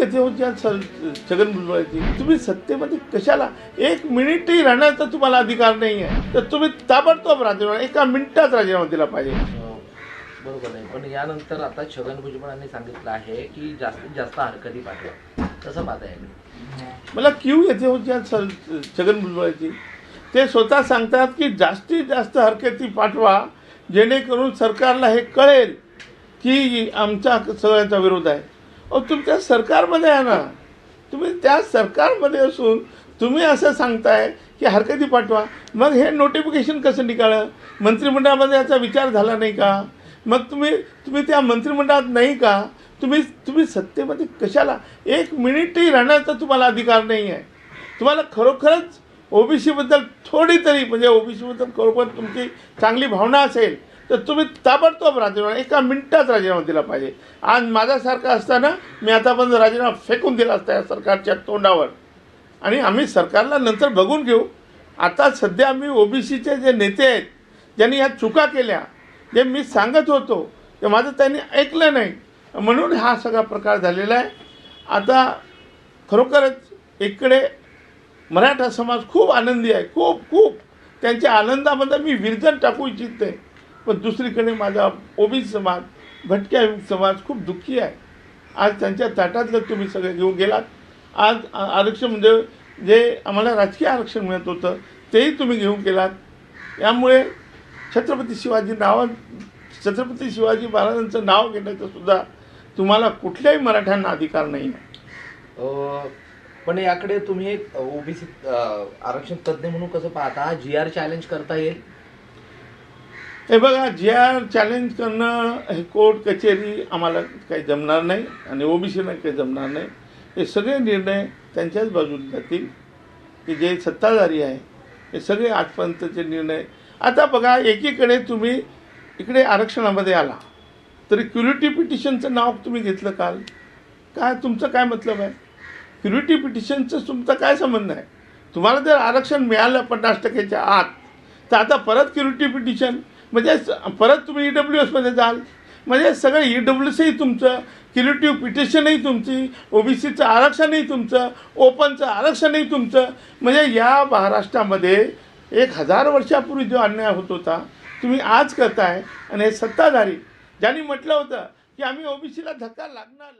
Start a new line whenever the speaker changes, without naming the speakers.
येते होती आज सर- छगन भुजबळाची. तुम्ही सत्तेमध्ये कशाला? एक मिनिटही राहण्याचा तुम्हाला अधिकार नाही आहे तर तुम्ही ताबडतोब राजीनामा एका मिनिटात राजीनामा दिला पाहिजे.
बरोबर आहे. पण यानंतर आता छगन भुजबळांनी सांगितलं आहे की जास्तीत जास्त हरकती पाठवा. कसं पाहता येईल.
मला क्यू येते होती आज सर- छगन भुजबळाची. ते स्वतः सांगतात की जास्तीत जास्त हरकती पाठवा जेणेकरून सरकारला हे कळेल की आमचा सगळ्यांचा विरोध आहे. अहो तुमच्या सरकारमध्ये आहे ना. तुम्ही त्या सरकारमध्ये असून तुम्ही असं सांगताय की हरकती पाठवा. मग हे नोटिफिकेशन कसं निघालं मंत्रिमंडळामध्ये याचा विचार झाला नाही का? मग तुम्ही तुम्ही त्या मंत्रिमंडळात नाही का? तुम्ही तुम्ही सत्तेमध्ये कशाला? एक मिनिटही राहण्याचा तुम्हाला अधिकार नाही आहे. तुम्हाला खरोखरच ओबीसीबद्दल थोडी तरी म्हणजे ओबीसीबद्दल खरोखर तुमची चांगली भावना असेल तर तुम्ही ताबडतोब राजीनामा एका मिनिटात राजीनामा दिला पाहिजे. आज माझ्यासारखा असताना मी आतापर्यंत राजीनामा फेकून दिला असता या सरकारच्या तोंडावर. आणि आम्ही सरकारला नंतर बघून घेऊ. आता सध्या आम्ही ओबीसीचे जे नेते आहेत ज्यांनी ह्या चुका केल्या जे मी सांगत होतो ते माझं त्यांनी ऐकलं नाही. म्हणून हा सगळा प्रकार झालेला आहे. आता खरोखरच इकडे मराठा समाज खूप आनंदी आहे. खूप खूप. त्यांच्या आनंदामध्ये मी विरजन टाकू इच्छिते. पण दुसरीकडे माझा ओबीसी समाज भटक्या समाज खूप दुःखी आहे. आज त्यांच्या ताटातलं तुम्ही सगळे घेऊन गेलात. आज आरक्षण म्हणजे जे आम्हाला राजकीय आरक्षण मिळत होतं तेही तुम्ही घेऊन गेलात. यामुळे छत्रपती शिवाजी नाव छत्रपती शिवाजी महाराजांचं नाव घेण्याचं सुद्धा तुम्हाला कुठल्याही मराठ्यांना अधिकार नाही आहे.
पण याकडे तुम्ही एक ओबीसी आरक्षण तज्ज्ञ म्हणून कसं पाहता? जी आर चॅलेंज करता येईल?
हे बघा जी आर चॅलेंज करणं हे कोर्ट कचेरी आम्हाला काही जमणार नाही आणि ओबीसीना काही जमणार नाही. हे सगळे निर्णय त्यांच्याच बाजूने जातील. की जे सत्ताधारी आहे हे सगळे आजपर्यंतचे निर्णय. आता बघा एकीकडे तुम्ही इकडे आरक्षणामध्ये आला. तरी क्युरिटी पिटिशनचं नाव तुम्ही घेतलं काल. काय तुमचं काय मतलब आहे? क्युरिटी पिटिशनचं तुमचा काय संबंध आहे? तुम्हाला जर आरक्षण मिळालं पन्नास टक्क्याच्या आत तर आता परत क्युरिटी पिटिशन? म्हणजे परत तुम्ही ई डब्ल्यू एसमध्ये जाल. म्हणजे सगळं ई डब्ल्यू सीही तुमचं क्रिएटिव्ह पिटिशनही तुमची ओबीसीचं आरक्षणही तुमचं ओपनचं आरक्षणही तुमचं. म्हणजे या महाराष्ट्रामध्ये एक हजार वर्षापूर्वी जो अन्याय होत होता तुम्ही आज करताय आणि हे सत्ताधारी ज्यांनी म्हटलं होतं की आम्ही ओबीसीला धक्का लागणार.